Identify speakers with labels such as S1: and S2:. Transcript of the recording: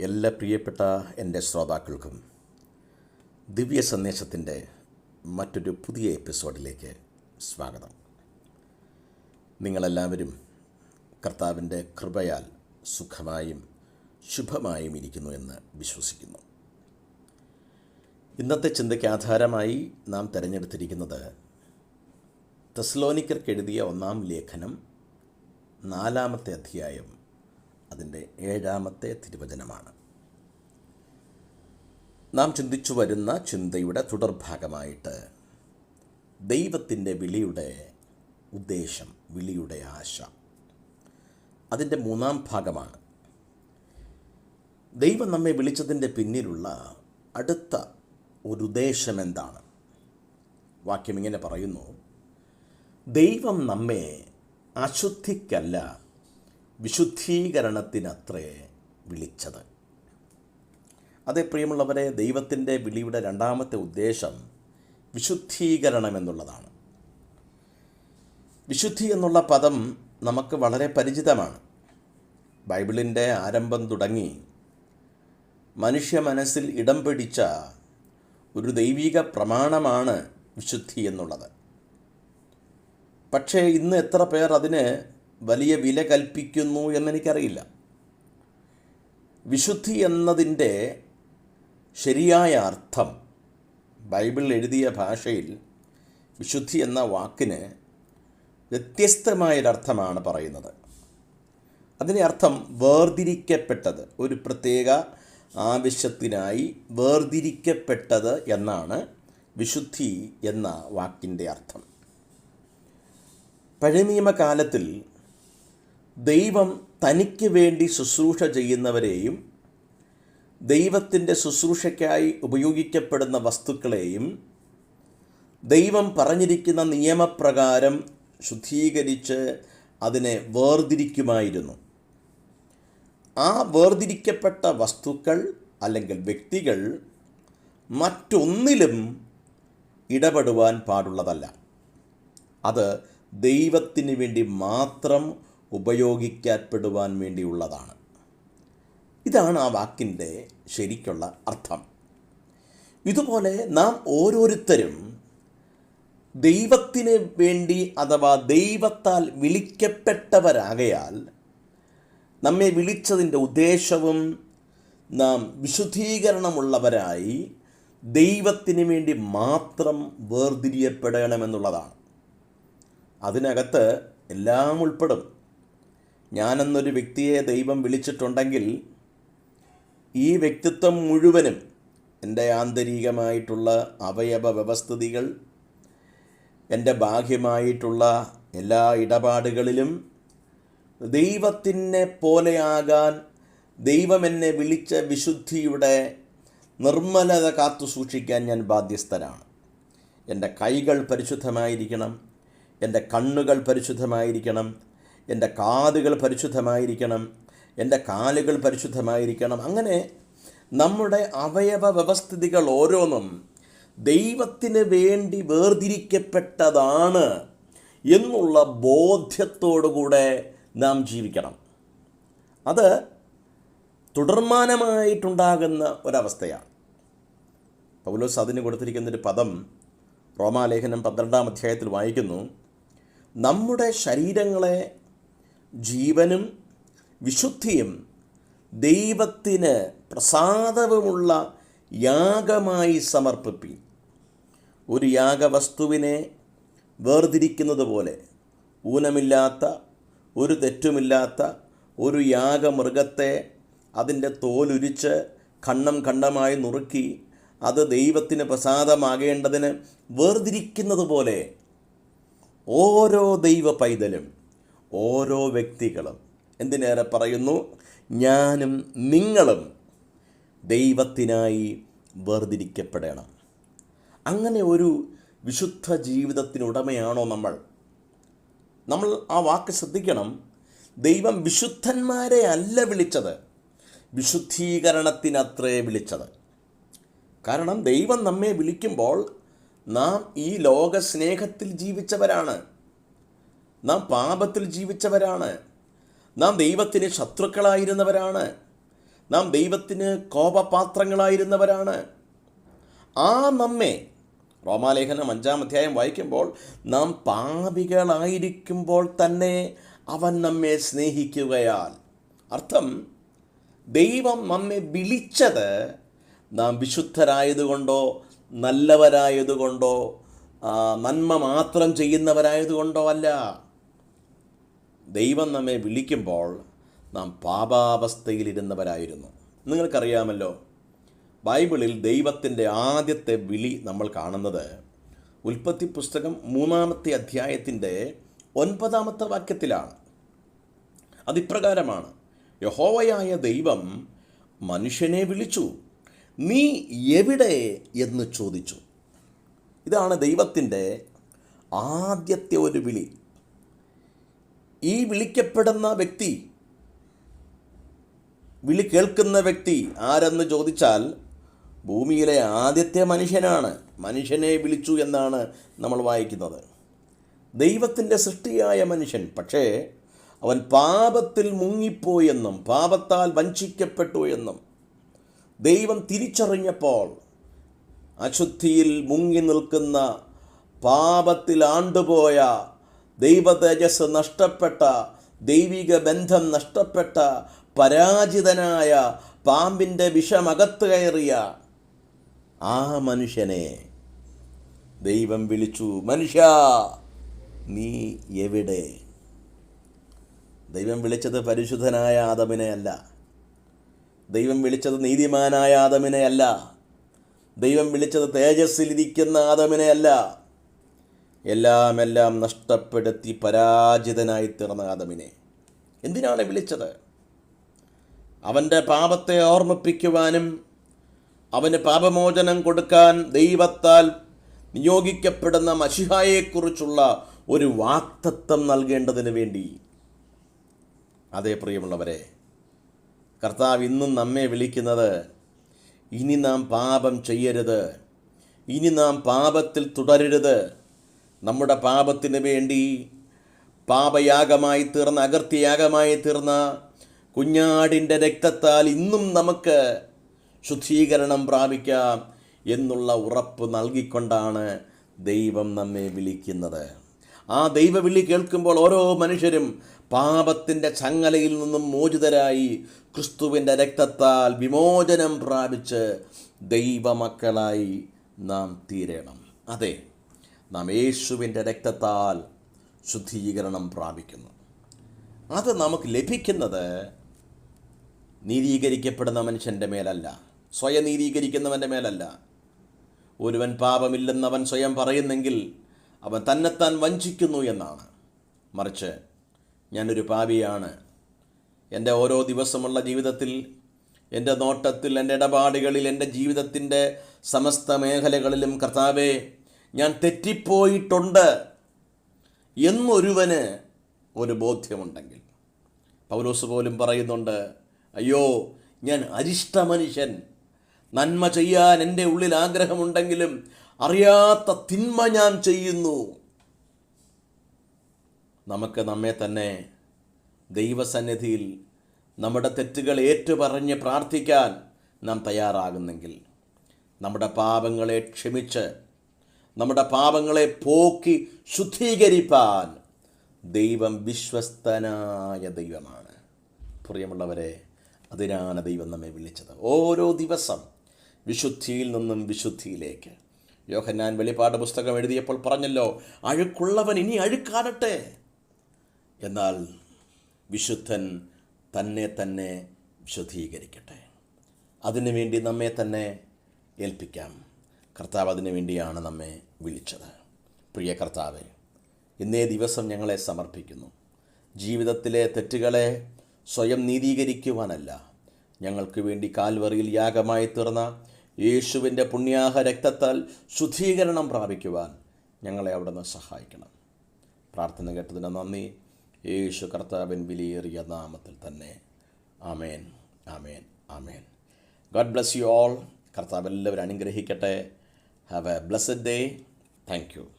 S1: എല്ലാ പ്രിയപ്പെട്ട എന്റെ ശ്രോതാക്കൾക്കും ദിവ്യ സന്ദേശത്തിന്റെ മറ്റൊരു പുതിയ എപ്പിസോഡിലേക്ക് സ്വാഗതം. നിങ്ങളെല്ലാവരും കർത്താവിന്റെ കൃപയാൽ സുഖമായും ശുഭമായും ഇരിക്കുന്നു എന്ന് വിശ്വസിക്കുന്നു. ഇന്നത്തെ ചിന്തയ്ക്ക് ആധാരമായി നാം തിരഞ്ഞെടുത്തിരിക്കുന്നത് തെസ്ലോനിക്കർക്കെഴുതിയ ഒന്നാം ലേഖനം നാലാമത്തെ അധ്യായം അതിന്റെ ഏഴാമത്തെ തിരുവചനമാണ്. നാം ചിന്തിച്ചു വരുന്ന ചിന്തയുടെ തുടർഭാഗമായിട്ട് ദൈവത്തിന്റെ വിളിയുടെ ഉദ്ദേശം വിളിയുടെ ആശ. അതിന്റെ മൂന്നാം ഭാഗമാണ്. ദൈവം നമ്മെ വിളിച്ചതിന്റെ പിന്നിലുള്ള അടുത്ത ഒരു ഉദ്ദേശം എന്താണ്? വാക്യം ഇങ്ങനെ പറയുന്നു ദൈവം നമ്മെ അശുദ്ധിക്കല്ല വിശുദ്ധീകരണത്തിനത്രേ വിളിച്ചത്. അതേ പ്രിയമുള്ളവരെ ദൈവത്തിന്റെ വിളിയുടെ രണ്ടാമത്തെ ഉദ്ദേശം വിശുദ്ധീകരണം എന്നുള്ളതാണ്. വിശുദ്ധി എന്നുള്ള പദം നമുക്ക് വളരെ പരിചിതമാണ്. ബൈബിളിന്റെ ആരംഭം തുടങ്ങി മനുഷ്യ മനസ്സിൽ ഇടം പിടിച്ച ഒരു ദൈവിക പ്രമാണമാണ് വിശുദ്ധി എന്നുള്ളത്. പക്ഷേ ഇന്ന് എത്ര പേർ അതിന് വലിയ വില കൽപ്പിക്കുന്നു എന്നെനിക്കറിയില്ല. വിശുദ്ധി എന്നതിന്റെ ശരിയായ അർത്ഥം ബൈബിൾ എഴുതിയ ഭാഷയിൽ വിശുദ്ധി എന്ന വാക്കിന് വ്യത്യസ്തമായൊരർത്ഥമാണ് പറയുന്നത്. അതിന്റെ അർത്ഥം വേർതിരിക്കപ്പെട്ടത് ഒരു പ്രത്യേക ആവശ്യത്തിനായി വേർതിരിക്കപ്പെട്ടത് എന്നാണ് വിശുദ്ധി എന്ന വാക്കിന്റെ അർത്ഥം. പഴയ നിയമകാലത്തിൽ ദൈവം തനിക്ക് വേണ്ടി ശുശ്രൂഷ ചെയ്യുന്നവരെയും ദൈവത്തിന്റെ ശുശ്രൂഷയ്ക്കായി ഉപയോഗിക്കപ്പെടുന്ന വസ്തുക്കളെയും ദൈവം പറഞ്ഞിരിക്കുന്ന നിയമപ്രകാരം ശുദ്ധീകരിച്ച് അതിനെ വേർതിരിക്കുമായിരുന്നു. ആ വേർതിരിക്കപ്പെട്ട വസ്തുക്കൾ അല്ലെങ്കിൽ വ്യക്തികൾ മറ്റൊന്നിലും ഇടപെടുവാൻ പാടുള്ളതല്ല. അത് ദൈവത്തിന് വേണ്ടി മാത്രം ഉപയോഗിക്കപ്പെടുവാൻ വേണ്ടിയുള്ളതാണ്. ഇതാണ് ആ വാക്കിന്റെ ശരിക്കുള്ള അർത്ഥം. ഇതുപോലെ നാം ഓരോരുത്തരും ദൈവത്തിന് വേണ്ടി അഥവാ ദൈവത്താൽ വിളിക്കപ്പെട്ടവരാകയാൽ നമ്മെ വിളിച്ചതിന്റെ ഉദ്ദേശവും നാം വിശുദ്ധീകരണമുള്ളവരായി ദൈവത്തിന് വേണ്ടി മാത്രം വേർതിരിയപ്പെടണമെന്നുള്ളതാണ്. അതിനകത്ത് എല്ലാം ഉൾപ്പെടും. ഞാനെന്നൊരു വ്യക്തിയെ ദൈവം വിളിച്ചിട്ടുണ്ടെങ്കിൽ ഈ വ്യക്തിത്വം മുഴുവനും എന്റെ ആന്തരികമായിട്ടുള്ള അവയവ വ്യവസ്ഥിതികൾ എന്റെ ബാഹ്യമായിട്ടുള്ള എല്ലാ ഇടപാടുകളിലും ദൈവത്തിനെ പോലെയാകാൻ ദൈവം എന്നെ വിളിച്ച വിശുദ്ധിയുടെ നിർമ്മലത കാത്തു സൂക്ഷിക്കാൻ ഞാൻ ബാധ്യസ്ഥനാണ്. എന്റെ കൈകൾ പരിശുദ്ധമായിരിക്കണം എന്റെ കണ്ണുകൾ പരിശുദ്ധമായിരിക്കണം എന്റെ കാതുകൾ പരിശുദ്ധമായിരിക്കണം എന്റെ കാലുകൾ പരിശുദ്ധമായിരിക്കണം. അങ്ങനെ നമ്മുടെ അവയവ വ്യവസ്ഥിതികൾ ഓരോന്നും ദൈവത്തിന് വേണ്ടി വേർതിരിക്കപ്പെട്ടതാണ് എന്നുള്ള ബോധ്യത്തോടുകൂടെ നാം ജീവിക്കണം. അത് തുടർമാനമായിട്ടുണ്ടാകുന്ന ഒരവസ്ഥയാണ്. പൗലോസ് അതിന് കൊടുത്തിരിക്കുന്നൊരു പദം റോമാലേഖനം പന്ത്രണ്ടാം അധ്യായത്തിൽ വായിക്കുന്നു നമ്മുടെ ശരീരങ്ങളെ ജീവനും വിശുദ്ധിയും ദൈവത്തിന് പ്രസാദവുമുള്ള യാഗമായി സമർപ്പിപ്പി. ഒരു യാഗവസ്തുവിനെ വേർതിരിക്കുന്നത് പോലെ ഊനമില്ലാത്ത ഒരു തെറ്റുമില്ലാത്ത ഒരു യാഗമൃഗത്തെ അതിന്റെ തോലുരിച്ച് ഖണ്ണം ഖണ്ഡമായി നുറുക്കി അത് ദൈവത്തിന് പ്രസാദമാകേണ്ടതിന് വേർതിരിക്കുന്നത് പോലെ ഓരോ ദൈവ പൈതലും ഓരോ വ്യക്തികളും എന്തിനേറെ പറയുന്നു? ഞാനും നിങ്ങളും ദൈവത്തിനായി വേർതിരിക്കപ്പെടണം. അങ്ങനെ ഒരു വിശുദ്ധ ജീവിതത്തിനുടമയാണോ നമ്മൾ? നമ്മൾ ആ വാക്ക് ശ്രദ്ധിക്കണം. ദൈവം വിശുദ്ധന്മാരെ അല്ല വിളിച്ചത് വിശുദ്ധീകരണത്തിനത്രേ വിളിച്ചത്. കാരണം ദൈവം നമ്മെ വിളിക്കുമ്പോൾ നാം ഈ ലോകസ്നേഹത്തിൽ ജീവിച്ചവരാണ്. നാം പാപത്തിൽ ജീവിച്ചവരാണ്. നാം ദൈവത്തിന് ശത്രുക്കളായിരുന്നവരാണ്. നാം ദൈവത്തിന് കോപപാത്രങ്ങളായിരുന്നവരാണ്. ആ നമ്മെ റോമാലേഖനം അഞ്ചാം അധ്യായം വായിക്കുമ്പോൾ നാം പാപികളായിരിക്കുമ്പോൾ തന്നെ അവൻ നമ്മെ സ്നേഹിക്കുകയാൽ. അർത്ഥം ദൈവം നമ്മെ വിളിച്ചത് നാം വിശുദ്ധരായതുകൊണ്ടോ നല്ലവരായതുകൊണ്ടോ നന്മ മാത്രം ചെയ്യുന്നവരായതുകൊണ്ടോ അല്ല. ദൈവം നമ്മെ വിളിക്കുമ്പോൾ നാം പാപാവസ്ഥയിലിരുന്നവരായിരുന്നു. നിങ്ങൾക്കറിയാമല്ലോ ബൈബിളിൽ ദൈവത്തിന്റെ ആദ്യത്തെ വിളി നമ്മൾ കാണുന്നത് ഉൽപ്പത്തി പുസ്തകം മൂന്നാമത്തെ അധ്യായത്തിന്റെ ഒൻപതാമത്തെ വാക്യത്തിലാണ്. അതിപ്രകാരമാണ് യഹോവയായ ദൈവം മനുഷ്യനെ വിളിച്ചു നീ എവിടെ എന്ന് ചോദിച്ചു? ഇതാണ് ദൈവത്തിന്റെ ആദ്യത്തെ ഒരു വിളി. ഈ വിളിക്കപ്പെടുന്ന വ്യക്തി വിളി കേൾക്കുന്ന വ്യക്തി ആരെന്ന് ചോദിച്ചാൽ ഭൂമിയിലെ ആദ്യത്തെ മനുഷ്യനാണ്. മനുഷ്യനെ വിളിച്ചു എന്നാണ് നമ്മൾ വായിക്കുന്നത്. ദൈവത്തിന്റെ സൃഷ്ടിയായ മനുഷ്യൻ പക്ഷേ അവൻ പാപത്തിൽ മുങ്ങിപ്പോയെന്നും പാപത്താൽ വഞ്ചിക്കപ്പെട്ടു എന്നും ദൈവം തിരിച്ചറിഞ്ഞപ്പോൾ അശുദ്ധിയിൽ മുങ്ങി നിൽക്കുന്ന പാപത്തിൽ ആണ്ടുപോയ ദൈവ തേജസ് നഷ്ടപ്പെട്ട ദൈവിക ബന്ധം നഷ്ടപ്പെട്ട പരാജിതനായ പാമ്പിന്റെ വിഷമകത്ത് കയറിയ ആ മനുഷ്യനെ ദൈവം വിളിച്ചു മനുഷ്യ നീ എവിടെ? ദൈവം വിളിച്ചത് പരിശുദ്ധനായ ആദമിനെ അല്ല. ദൈവം വിളിച്ചത് നീതിമാനായ ആദമിനെ അല്ല. ദൈവം വിളിച്ചത് തേജസ്സിലിരിക്കുന്ന ആദമിനെ അല്ല. എല്ലാം എല്ലാം നഷ്ടപ്പെടുത്തി പരാജിതനായി തീർന്ന ആദമിനെ. എന്തിനാണ് വിളിച്ചത്? അവന്റെ പാപത്തെ ഓർമ്മിപ്പിക്കുവാനും അവന് പാപമോചനം കൊടുക്കാൻ ദൈവത്താൽ നിയോഗിക്കപ്പെടുന്ന മഷിഹായെക്കുറിച്ചുള്ള ഒരു വാക്തത്വം നൽകേണ്ടതിന് വേണ്ടി. അതേ പ്രിയമുള്ളവരെ കർത്താവ് ഇന്നും നമ്മെ വിളിക്കുന്നത് ഇനി നാം പാപം ചെയ്യരുത് ഇനി നാം പാപത്തിൽ തുടരരുത് നമ്മുടെ പാപത്തിന് വേണ്ടി പാപയാഗമായി തീർന്ന അകർത്യയാഗമായി തീർന്ന കുഞ്ഞാടിന്റെ രക്തത്താൽ ഇന്നും നമുക്ക് ശുദ്ധീകരണം പ്രാപിക്കാം എന്നുള്ള ഉറപ്പ് നൽകിക്കൊണ്ടാണ് ദൈവം നമ്മെ വിളിക്കുന്നത്. ആ ദൈവവിളി കേൾക്കുമ്പോൾ ഓരോ മനുഷ്യരും പാപത്തിന്റെ ചങ്ങലയിൽ നിന്നും മോചിതരായി ക്രിസ്തുവിന്റെ രക്തത്താൽ വിമോചനം പ്രാപിച്ച് ദൈവമക്കളായി നാം തീരണം. അതെ നാം യേശുവിന്റെ രക്തത്താൽ ശുദ്ധീകരണം പ്രാപിക്കുന്നു. അത് നമുക്ക് ലഭിക്കുന്നത് നീതീകരിക്കപ്പെടുന്ന മനുഷ്യന്റെ മേലല്ല. സ്വയം നീതീകരിക്കുന്നവന്റെ മേലല്ല. ഒരുവൻ പാപമില്ലെന്നവൻ സ്വയം പറയുന്നെങ്കിൽ അവൻ തന്നെത്താൻ വഞ്ചിക്കുന്നു എന്നാണ്. മറിച്ച് ഞാനൊരു പാപിയാണ്. എന്റെ ഓരോ ദിവസമുള്ള ജീവിതത്തിൽ എന്റെ നോട്ടത്തിൽ എന്റെ ഇടപാടുകളിൽ എന്റെ ജീവിതത്തിന്റെ സമസ്ത മേഖലകളിലും കർത്താവെ ഞാൻ തെറ്റിപ്പോയിട്ടുണ്ട് എന്നൊരുവന് ഒരു ബോധ്യമുണ്ടെങ്കിൽ. പൗലോസ് പോലും പറയുന്നുണ്ട് അയ്യോ ഞാൻ അരിഷ്ട മനുഷ്യൻ നന്മ ചെയ്യാൻ എന്റെ ഉള്ളിൽ ആഗ്രഹമുണ്ടെങ്കിലും അറിയാത്ത തിന്മ ഞാൻ ചെയ്യുന്നു. നമുക്ക് നമ്മെ തന്നെ ദൈവസന്നിധിയിൽ നമ്മുടെ തെറ്റുകൾ ഏറ്റുപറഞ്ഞ് പ്രാർത്ഥിക്കാൻ നാം തയ്യാറാകുന്നെങ്കിൽ നമ്മുടെ പാപങ്ങളെ ക്ഷമിച്ച് നമ്മുടെ പാപങ്ങളെ പോക്കി ശുദ്ധീകരിപ്പാൻ ദൈവം വിശ്വസ്തനായ ദൈവമാണ്. പ്രിയമുള്ളവരെ അതിനാണ് ദൈവം നമ്മെ വിളിച്ചത്. ഓരോ ദിവസം വിശുദ്ധിയിൽ നിന്നും വിശുദ്ധിയിലേക്ക്. യോഹന്നാൻ വെളിപ്പാട് പുസ്തകം എഴുതിയപ്പോൾ പറഞ്ഞല്ലോ അഴുക്കുള്ളവൻ ഇനി അഴുക്കാടട്ടെ എന്നാൽ വിശുദ്ധൻ തന്നെ തന്നെ വിശുദ്ധീകരിക്കട്ടെ. അതിനുവേണ്ടി നമ്മെ തന്നെ ഏൽപ്പിക്കാം. കർത്താവ് അതിനു വേണ്ടിയാണ് നമ്മെ വിളിച്ചത്. പ്രിയ കർത്താവെ ഇന്നേ ദിവസം ഞങ്ങളെ സമർപ്പിക്കുന്നു. ജീവിതത്തിലെ തെറ്റുകളെ സ്വയം നീതീകരിക്കുവാനല്ല. ഞങ്ങൾക്ക് വേണ്ടി കാൽവറിയിൽ യാഗമായി തീർന്ന യേശുവിന്റെ പുണ്യാഹ രക്തത്താൽ ശുദ്ധീകരണം പ്രാപിക്കുവാൻ ഞങ്ങളെ അവിടുന്ന് സഹായിക്കണം. പ്രാർത്ഥന കേട്ടതിന് നന്ദി. യേശു കർത്താവിൻ വിലയേറിയ നാമത്തിൽ തന്നെ. Amen amen amen. God bless you all കർത്താവ് എല്ലാവരും അനുഗ്രഹിക്കട്ടെ. Have a blessed day. Thank you.